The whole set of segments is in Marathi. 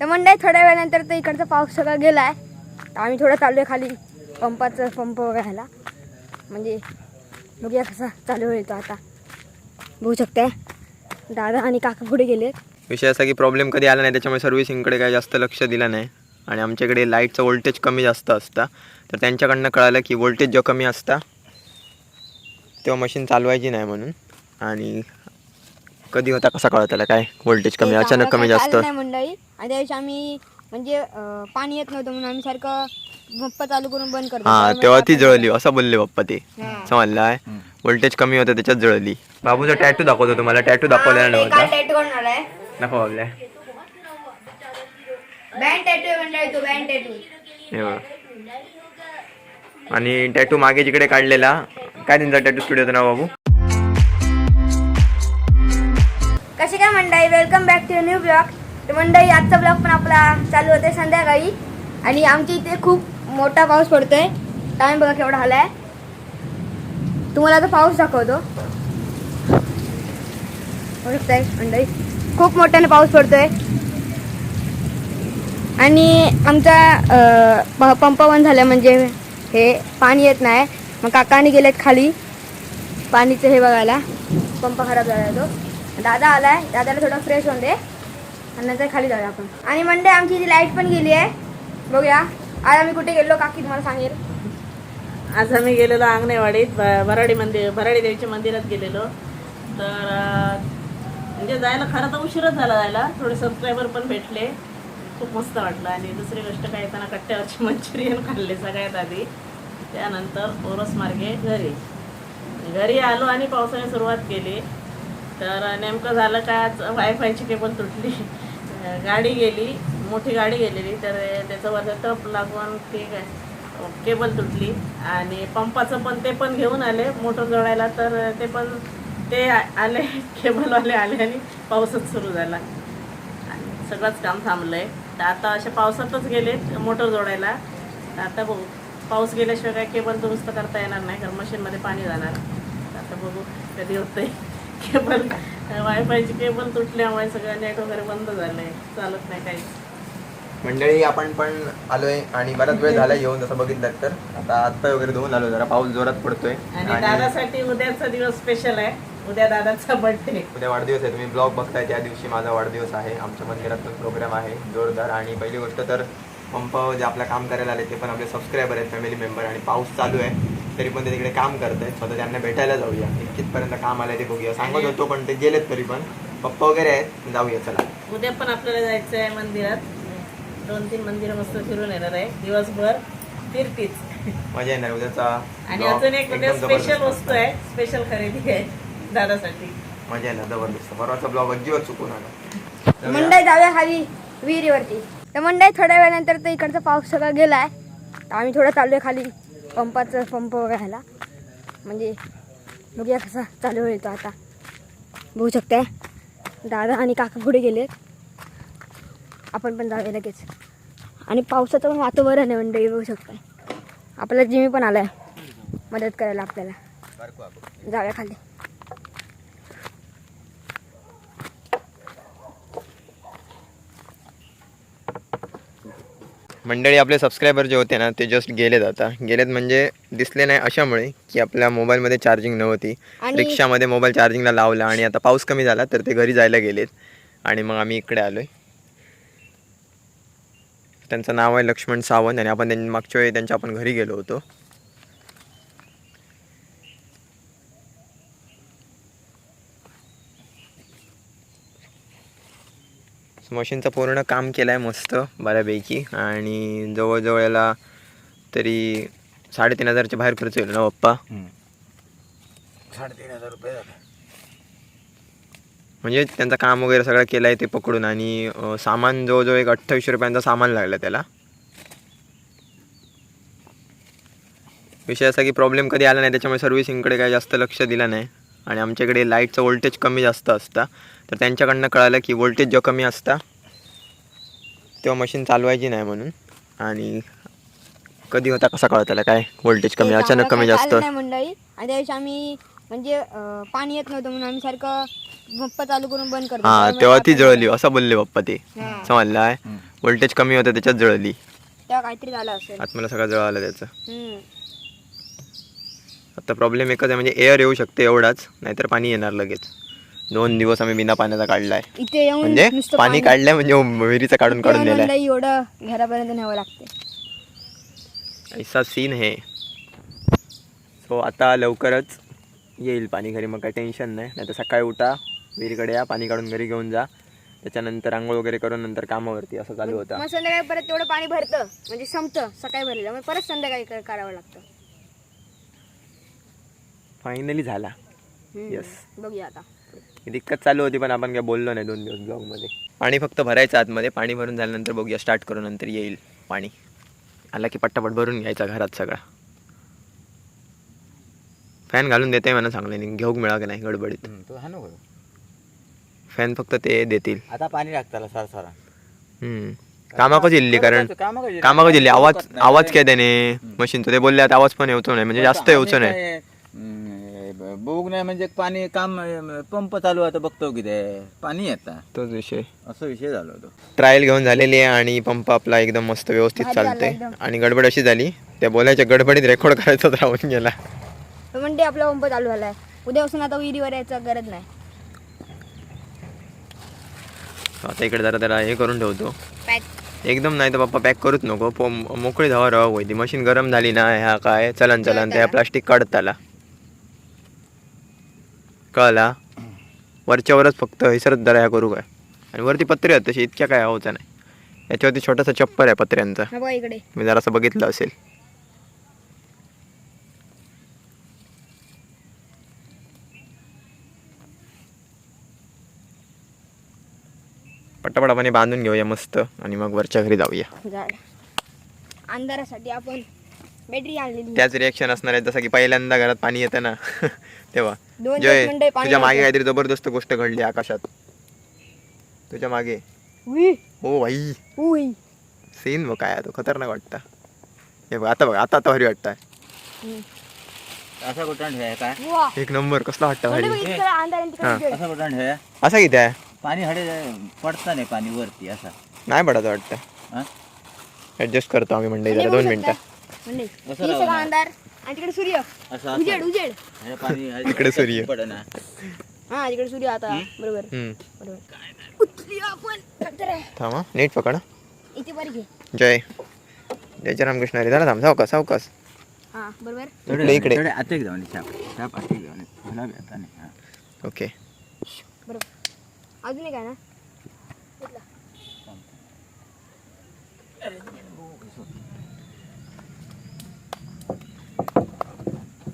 तर मंडळी थोड्या वेळानंतर तर इकडचा पाऊस सगळा गेला आहे तर आम्ही थोडं चालू आहे खाली पंपाचं पंप घ्यायला म्हणजे बघूया कसा चालू होईल तो आता. बघू शकते दादा आणि काका पुढे गेलेत. विषय असा की प्रॉब्लेम कधी आला नाही त्याच्यामुळे सर्व्हिसिंगकडे काही जास्त लक्ष दिलं नाही. आणि आमच्याकडे लाईटचं वोल्टेज कमी जास्त असतं. तर त्यांच्याकडनं कळालं की वोल्टेज जो कमी असता तेव्हा मशीन चालवायची नाही म्हणून. आणि कधी होता कसा कळत त्याला काय व्होल्टेज कमी अचानक कमी जास्त? मंडळी. आणि त्या दिवशी आम्ही म्हणजे अं, पाणी येत नव्हतं म्हणून आम्ही सारखं पंप चालू करून बंद करतो हा तेव्हा ती जळली असं बोलले बाप्पा ते. हा. समजलं व्होल्टेज कमी होतं त्याच्यात जळली. बाबूचा टॅटू दाखवतो तुम्हाला. टॅटू दाखवलेला ते नव्हता. दाखव आपल्या बँड टॅटू आहे मंडळी तो बँड टॅटू हे बघा. आणि टॅटू मागे जिकडे काढलेला काय त्यांचा टॅटू स्टुडिओचं नाव बाबू? कशी काय मंडळी welcome back to new blog तर मंडळी आजचा ब्लॉग पण आपला चालू होते संध्याकाळी. आणि आमच्या इथे खूप मोठा पाऊस पडतोय. टाइम बघा केवढा आलाय तुम्हाला तो पाऊस दाखवतो. बघू मंडळी खूप मोठ्याने पाऊस पडतोय. आणि आमचा प- पंप बंद झाला म्हणजे हे पाणी येत नाही. मग काकाने गेलेत खाली. पाणीचं हे बघायला. पंप खराब झाला तो. दादा आलाय. दादाला थोडं फ्रेश होऊन दे. आणि नंतर खाली जाऊया आपण. आणि मंडे आमची इथे लाइट पण गेली आहे. बघूया. आज आम्ही कुठे गेलो काकी तुम्हाला सांगेल. आज आम्ही गेलेलो अंगणेवाडीत. ब- भराडी मंदिर भराडी देवीच्या मंदिरात गेलेलो. तर म्हणजे जायला खरं तर उशीरच झाला जायला. थोडे सबस्क्रायबर पण भेटले. खूप मस्त वाटलं. आणि दुसरी गोष्ट काय येताना कट्ट्यावरची मंचुरियन खाल्ले सगळ्यात आधी. त्यानंतर ओरस मार्गे घरी. घरी आलो आणि पावसाने सुरुवात केली. तर नेमकं झालं का आज वायफायची केबल तुटली. गाडी गेली मोठी गाडी गेलेली तर त्याचं टप लागून ते काय केबल तुटली. आणि पंपाचं पण ते पण घेऊन आले मोटर जोडायला. तर ते पण ते आले केबलवाले आले आणि पाऊसच सुरू झाला. आणि सगळंच काम थांबलंय. तर आता असे पावसातच गेले मोटर जोडायला. तर आता बघू पाऊस गेल्याशिवाय काय केबल दुरुस्त करता येणार नाही कारण मशीनमध्ये पाणी जाणार. आता बघू कधी होतंय. केबल वायफायची केबल तुटल्यामुळे सगळं नेट वगैरे बंद झालंय चालत नाही काहीच. मंडळी आपण पण आलोय आणि बराच वेळ झाला येऊन जसं बघितलं तर. आता हातपाय वगैरे धुवून आलो जरा पाऊस जोरात पडतोय. आणि दादासाठी उद्याचा दिवस स्पेशल आहे. उद्या दादाचा बर्थडे उद्या वाढदिवस आहे. तुम्ही ब्लॉग बघताय त्या दिवशी माझा वाढदिवस आहे. आमच्या मंदिरात पण प्रोग्राम आहे जोरदार. आणि पहिली गोष्ट तर पंप जे आपलं काम करायला आले ते पण आपले सबस्क्रायबर आहेत फॅमिली मेंबर आणि पाऊस चालू आहे. तरी पण ते तिकडे काम करत आहेत स्वतः त्यांना भेटायला जाऊया. कितपर्यंत काम आलंय ते बघूया. सांगत होतो पण ते गेलेत तरी पण. पप्पा वगैरे आहेत जाऊया चला. उद्या पण आपल्याला जायचं आहे मंदिरात. दोन तीन मंदिरं मस्त फिरून येणार आहे. दिवसभर फिरतीच. मजा येणार उद्याचा आणि अजून एक स्पेशल वस्तू. आहे. स्पेशल खरेदी आहे दादासाठी. मजा येणार जबरदस्त. परवाचा ब्लॉग अजिबात चुकून आला. मंडई जाऊया खाली विहिरीवरती. तर मंडई थोड्या वेळानंतर तर इकडचा पाऊस सगळा गेला आहे तर आम्ही थोडं चाललो आहे खाली. पंपाचं पंप घ्यायला म्हणजे बघूया कसा चालू होईल तो आता. बघू शकते दादा आणि काका पुढे गेले. आपण पण जाऊया लगेच. आणि पावसाचं पण वातावरण आहे मंडळी बघू शकताय. आपला जिमी पण आला आहे मदत करायला आपल्याला. जाऊया खाली. मंडळी आपले सबस्क्रायबर जे होते ना ते जस्ट गेलेत आता. गेलेत म्हणजे दिसले नाही अशामुळे की आपल्या मोबाईलमध्ये चार्जिंग नव्हती. रिक्षामध्ये मोबाईल चार्जिंगला लावला आणि आता पाऊस कमी झाला तर ते घरी जायला गेलेत. आणि मग आम्ही इकडे आलोय. त्यांचं नाव आहे लक्ष्मण सावंत आणि आपण त्यांनी मागच्या वेळी त्यांच्या आपण घरी गेलो होतो. मशीनचं पूर्ण काम केलं आहे मस्त बऱ्यापैकी. आणि जवळजवळ याला तरी साडेतीन हजारच्या बाहेर खर्च येईल ना पप्पा? साडेतीन हजार रुपये झाले. म्हणजे त्यांचं काम वगैरे सगळं केलं आहे ते पकडून आणि सामान जवळजवळ एक अठ्ठावीसशे रुपयांचं सामान लागलं त्याला. विषय असा की प्रॉब्लेम कधी आला नाही त्याच्यामुळे सर्व्हिसिंगकडे काही जास्त लक्ष दिलं नाही. आणि आमच्याकडे लाईटचं व्होल्टेज कमी जास्त असतं. तर त्यांच्याकडनं कळालं की व्होल्टेज जो कमी असता तेव्हा मशीन चालवायची नाही म्हणून. आणि कधी होता कसा कळत त्याला काय व्होल्टेज कमी अचानक कमी जास्त? मंडळी. आणि त्या दिवशी आम्ही म्हणजे पाणी येत नव्हतं म्हणून आम्ही सारखं पंप चालू करून बंद करतो हा तेव्हा ती जळली. असं बोलले पप्पा ते. हा. समजलं व्होल्टेज कमी होतं त्याच्यात जळली. तेव्हा काहीतरी झालं असेल. आत मला सगळं जळालं त्याचं. आता प्रॉब्लेम एकच आहे म्हणजे एअर येऊ शकते एवढाच नाहीतर पाणी येणार लगेच. दोन दिवस आम्ही बिना पाण्याचा काढलाय. इथे येऊन म्हणजे नुसतं पाणी काढलंय म्हणजे विहिरीचं काढून काढून नेलंय. मंडई एवढं घरापर्यंत न्यावं लागते ऐसा सीन है सो आता लवकरच येईल पाणी घरी मग काही टेन्शन नाही. नाही तर सकाळी उठा विहिरीकडे या पाणी काढून घरी घेऊन जा. त्याच्यानंतर आंघोळ वगैरे करून नंतर कामावरती असं चालू होतं. मग संध्याकाळी परत तेवढं पाणी भरतं म्हणजे संपतं सकाळी भरलेलं. मग परत संध्याकाळी क- करावं लागतं. फायनली झाला. Yes. बघूया आता. ही दिक्कत चालू होती पण आपण काय बोललो नाही दोन दिवस ब्लॉगमध्ये पाणी फक्त भरायचं आतमध्ये पाणी भरून झाल्यानंतर बघूया स्टार्ट करू नंतर येईल पाणी. आला की पट्टापट भरून घ्यायचा घरात सगळा. फॅन घालून देते म्हणा चांगले नाही घेऊ मिळा की नाही गडबडीत. हा फॅन फक्त ते देतील. आता पाणी लागताला सार सारा. हम्म. कामाकच इल्ली कारण कामाक कामाकच इल्ली. आवाज आवाज काय त्याने? मशीनचं ते बोलले आता आवाज पण येऊचो नाही म्हणजे जास्त येऊचो नाही. बोग नाही म्हणजे पाणी काम पंप चालू आता बघतो की ते. पाणी येता तोच विषय. असा विषय झाला तो ट्रायल घेऊन झालेली आहे आणि पंप आपला एकदम मस्त व्यवस्थित चालते. आणि गडबड अशी झाली त्या बोलायच्या गडबडीत रेकॉर्ड करायचाच राहून गेला. तर म्हणजे आपला पंप चालू झालाय. उद्यापासून आता विहिरीवर यायचं गरज नाही. आता इकडे जरा त्याला हे करून ठेवतो. एकदम नाही तर पप्पा पॅक करूच नको. मोकळी धावा राहा होई ती. मशीन गरम झाली ना ह्या काय? चलन चलन त्या प्लास्टिक काढत आला कळला? वरच्या वरच फक्त हैसरच जरा ह्या करू काय? आणि वरती पत्रे आहेत तशी इतक्या काय होतं नाही. याच्यावरती छोटासा चप्पर आहे पत्र्यांचा. हा बघा इकडे. मी जरासं बघितलं असेल. पटापट आपण हे बांधून घेऊया मस्त. आणि मग वरच्या घरी जाऊया. झाड अंधारासाठी आपण बॅटरी आणलेली त्याच रिॲक्शन असणार आहे जसं की पहिल्यांदा घरात पाणी येतं ना तेव्हा दोन जय पाणी तुझ्या मागे. काहीतरी जबरदस्त गोष्ट घडली आकाशात तुझ्या मागे उई, हो भाई उई. सीन बघ काय तो खतरनाक वाटतं हे बघ आता बघ आता आता भारी वाटतं हम्म. असा कुठं ठेवाय काय वा. एक नंबर कसला वाटतं म्हणजे भारी बघ, इतकं अंधार आणि तिकडे हा. उजेड. असा कुठं ठेवाय असा किती आहे पाणी हडे पडता नाही पाणी वरती असा नाही पडायचं वाटतं हा? ऍडजस्ट करतो आम्ही मंडई म्हणजे जरा दोन. मिनिटं म्हणजे ही सगळं लावणार? अंधार आणि तिकडे सूर्य. असं उजेड उजेड. हे पाणी इकडे सूर्य. पडना हा तिकडे सूर्य आता. बरोबर. हम्म. बरोबर. उचली आपण. नंतर आहे. थांब हा. नीट पकड. हा. इथे बरी घे. जय. जय रामकृष्ण हरी. झाला थांब सावकाश सावकाश. हा बरोबर. इकडे इकडे. थोडे आता एक जाऊन छाप छाप आता एक जाऊन गुलाबी आता नाही हा. ओके. बरोबर. अजून एक आहे ना?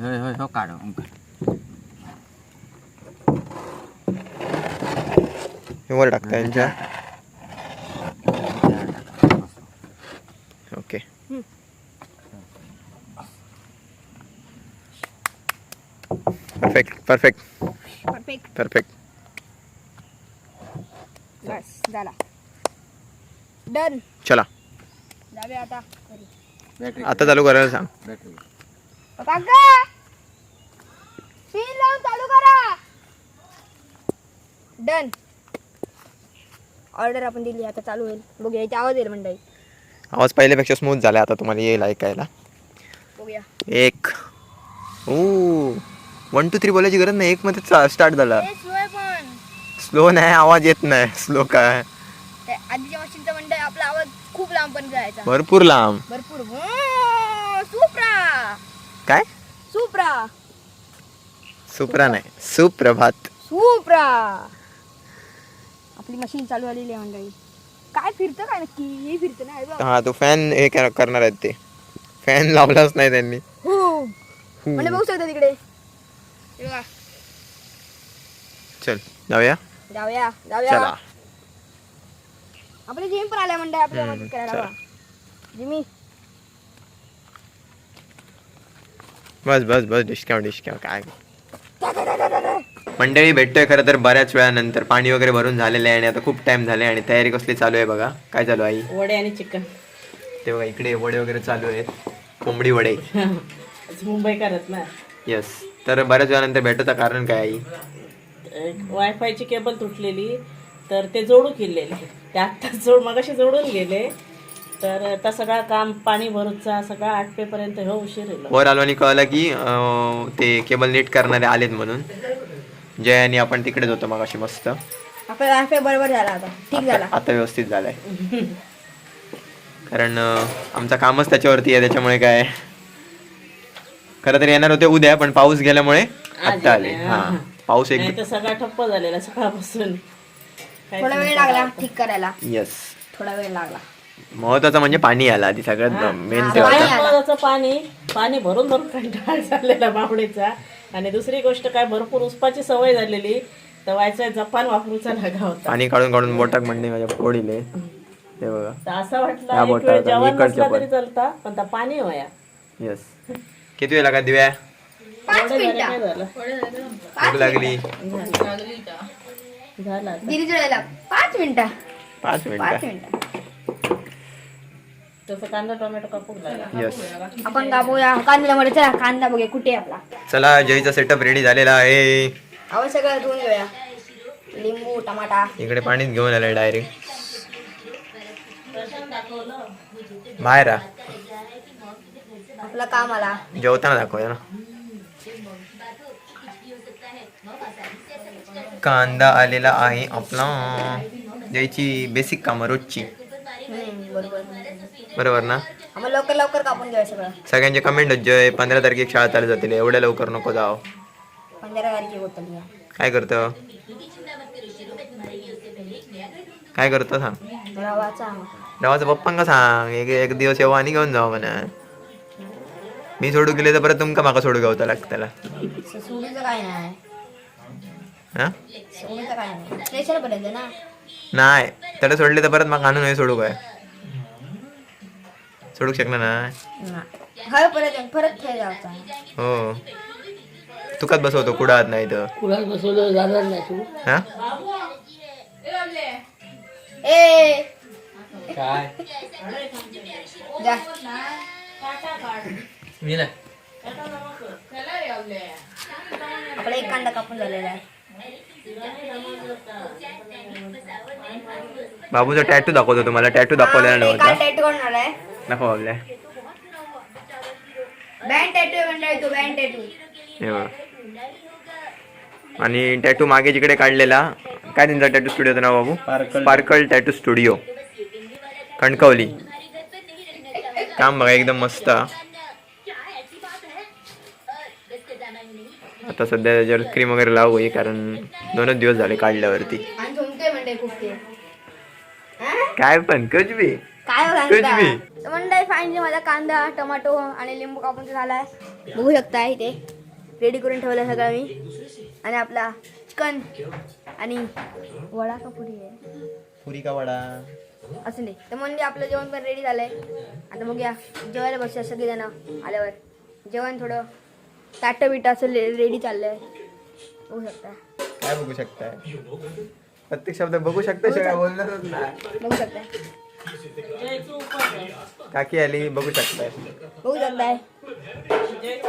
होय होय हो काढ हे वर टाकता यांच्या okay. Perfect perfect perfect perfect बस झाला. डन चला. आता. घरी. आता चालू करायला सांग. बॅटरी काका पिन लावून चालू करा. डन ऑर्डर आपण दिली आता चालू होईल. बघूया इथे आवाज येईल मंडळी. आवाज पहिल्यापेक्षा स्मूथ झाला आता तुम्हाला येईल ऐकायला. बघूया. एक. ओ. वन टू थ्री बोलायची गरज नाही. एक मध्ये स्टार्ट झाला. सोय पण. स्लो नाही आवाज येत नाही. स्लो काय? आधीच्या मशीनचा मंडळ आपला आवाज खूप लांब पण जायचा. भरपूर लांब. भरपूर. हो, सुप्रा. काय? सुप्रा. सुप्रा नाही सुप्रभात. सुप्रा. आपली मशीन चालू आलेली आहे मंडळी. काय फिरतं काय नक्की? हे फिरतं ना हे. हा तो फॅन हे कर- करणार आहेत ते. फॅन लावलाच नाही त्यांनी. हो. म्हणजे बघू शकता तिकडे. बघा. चल जाऊया. जाऊया जाऊया. चला. आपले जिम पण आल्या मंडळ आपल्या मदत करायला. जिमी. बस बस बस डिस्काउंट डिस्काउंट काय? मंडळी भेटतोय खरं तर बऱ्याच वेळानंतर. पाणी वगैरे भरून झालेलं आहे आणि आता खूप टाइम झाले आणि तयारी कसली चालू आहे बघा. काय चालू आहे आई? वडे आणि चिकन ते बघा इकडे वडे वगैरे चालू आहेत. कोंबडी वडे. मुंबई करत ना. येस तर बऱ्याच वेळानंतर भेटायचं कारण काय आई? वायफायची केबल तुटलेली तर ते जोडू केलेले. ते आत्ता जोड मगाशी जोडून गेले. तर आता सगळा काम पाणी भरूचा सगळा आटपेपर्यंत हो उशीर वर आलो आणि कळलं की अं, ते केबल नीट करणारे आलेत म्हणून. जय आणि आपण तिकडेच होतो मग अशी मस्त. आपला वायफाय बरोबर झाला आता. ठीक झाला. आता व्यवस्थित झालाय. कारण अं, आमचं कामच त्याच्यावरती आहे त्याच्यामुळे काय? खरं तर येणार होते उद्या पण पाऊस गेल्यामुळे आत्ता आले. हा. पाऊस एक नाही तर सगळा ठप्प झालेला सकाळपासून. थोडा वेळ लागला ठीक करायला. येस थोडा वेळ लागला. महत्वाचं म्हणजे पाणी आलं आधी सगळ्यात मेन ते पाणी होतं. पाणी पाणी भरून भरून कंटाळ झालेला बावडीचा आणि दुसरी गोष्ट काय भरपूर उसपाची सवय झालेली. तर व्हायचा जपान वापरूचा लागा होता. पाणी काढून काढून बोटाक म्हणणे माझ्या पोडीले ते बघा. तर असं वाटलं एक वेळ जेवण इकडच्या नसला पण. तरी चालता पण त्या पाणी होया. येस किती वेळ लागा दिव्या? पाच एवढं झालं मिनिटं. काय झालं? भूक लागली. झालं आता. पाच मिनिटं. पाच पाच मिनिटं मिनिटं. तसं कांदा टोमॅटो कापूक लागला येस आपण कापूया कांद्यामध्ये चला कांदा बघूया कुठे आहे आपला? चला जयचा सेटअप रेडी झालेला आहे. सगळं धुवून घेऊया. लिंबू टमाटा. इकडे पाणीच घेऊन आलंय डायरेक्ट बाहेर आ. आपलं काम आला. जेवताना दाखवूया ना. कांदा आलेला आहे आपला. जयची बेसिक कामं रोजची. बरोबर बरोबर ना? आम्हाला लवकर लवकर कापून सगळं. सगळ्यांचे कमेंट जय पंधरा तारखेक शाळा चालू जातील एवढ्या लवकर नको जाव पंधरा तारखे होतं काय करतं? काय करतं सांग? रवाचा पप्पांका सांग? एक एक दिवस येऊ आणि घेऊन जाऊ म्हणा. मी सोडू गेले तर परत तुमका माका सोडू गावता लागताला सोडीचं काय नाही. हा? सोडीचं काय नाही. स्टेशन पर्यंत ना? नाही त्याला सोडले तर परत मग आणून नाही सोडू काय? सोडू शकणार ना? हळ परत परत खेळ जायचा हो. तुकाच बसवतो कुडात नाही तर. हा? ए. काय? जा. मी नाही. आपला एक कांदा कापून झालेला आहे. बाबूचा टॅटू दाखवतो तुम्हाला. टॅटू दाखवलेला नव्हता. टॅटू दाखव आपल्या बँड टॅटू म्हणलाय तो बँड टॅटू हे. आणि टॅटू मागे जिकडे काढलेला काय त्यांचा टॅटू स्टुडिओचं नाव बाबू? Sparkle. Sparkle tattoo studio Kankavli. काम बघा एकदम मस्त. आता सध्या त्याच्यावर क्रीम वगैरे लावू आहे कारण दोनच दिवस झाले काढल्यावरती. हा? काय पण कच बी काय. तर मंडळी फायनली माझा कांदा टोमॅटो आणि लिंबू कापून झालाय. बघू शकता इथे. रेडी करून ठेवलं सगळं मी. आणि आपला चिकन आणि वडा का पुरी आहे? पुरी का वडा? असं नाही तर म्हणजे आपलं जेवण पण रेडी झालंय. आता बघूया. जेवायला बसूया सगळेजण आल्यावर. जेवण थोडं ताटं बिटं असं रेडी चाललंय. बघू शकता. काय बघू शकताय? प्रत्येक शब्द बघू शकता. सगळं बोलणारच बघू शकताय. आहे काकी आली बघू शकताय. बघू शकताय. आहे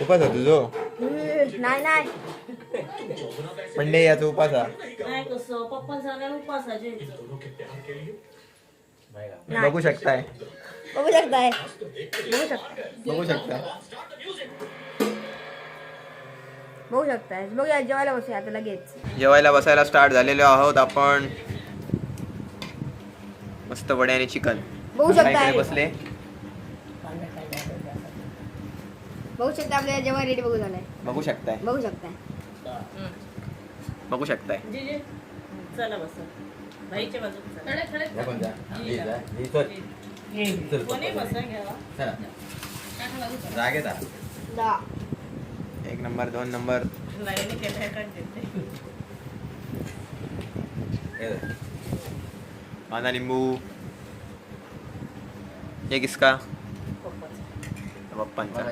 उपास होतो तुझो? हम्म, नाही नाही. मंडे याचा उपास हा. नाही कसं पप्पा सांगायला उपवास आहे. बघू शकताय. बघू शकताय बघू शकताय बघू शकताय बघू शकताय बघूया जेवायला बसूया आता लगेच. जेवायला बसायला स्टार्ट झालेलो आहोत आपण. मस्त वडे आणि चिकन. बघू शकताय बसले. बघू शकता आपल्याला जेवण रेडी बघू झालंय. बघू शकताय. बघू शकताय. बघू शकताय. चला बस. भाईच्या बाजूला कोणी बसा घ्यावा जागेत दहा एक नंबर दोन नंबर। लाईनी केल्या का देते कांदा लिंबू हे किसका? पप्पाचं. पप्पांचा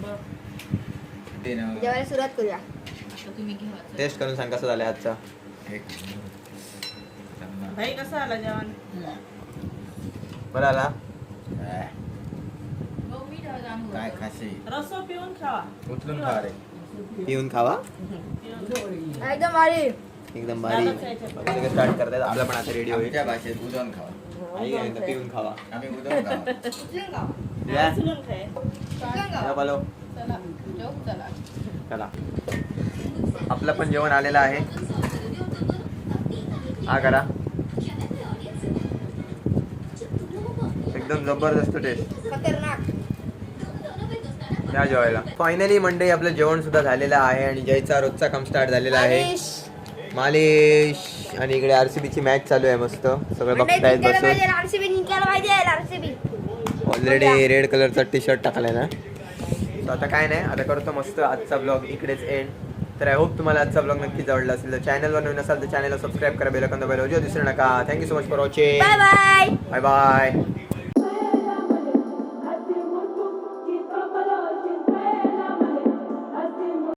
बरं. जेवायला सुरुवात करूया। टेस्ट करून सांग कसं झालं आजचा? भाई कसं आला जेवण? बरं आला काय खाशी रसो पिऊन खावा. उचलून खा रे. पिऊन खावा? एकदम भारी. एकदम भारी. स्टार्ट करतात आपला पण आता रेडी होईल. भाषेत उदन खावा. आई पिऊन खावा. आम्ही उदन खावा. बोलो. चला. आपलं पण जेवण आलेलं आहे. हा करा एकदम जबरदस्त टेस्ट खतरनाक. या जेवायला. फायनली मंडई आपलं जेवण सुद्धा झालेलं आहे आणि जयचा रोजचा काम स्टार्ट झालेला आहे. मालिश. मालिश. आणि इकडे आरसीबी ची मॅच चालू आहे मस्त. सगळं बघतायत बसून. ऑलरेडी रेड कलरचा टी शर्ट टाकलाय ना. आता काय नाही आता करतो मस्त आजचा ब्लॉग इकडेच एंड तर आय होप तुम्हाला आजचा ब्लॉग नक्कीच आवडला असेल. तर चॅनलवर नवीन असाल तर चॅनलला सबस्क्राईब करा बेल आयकॉन दाबायला विसरू नका thank you so much for watching bye bye bye bye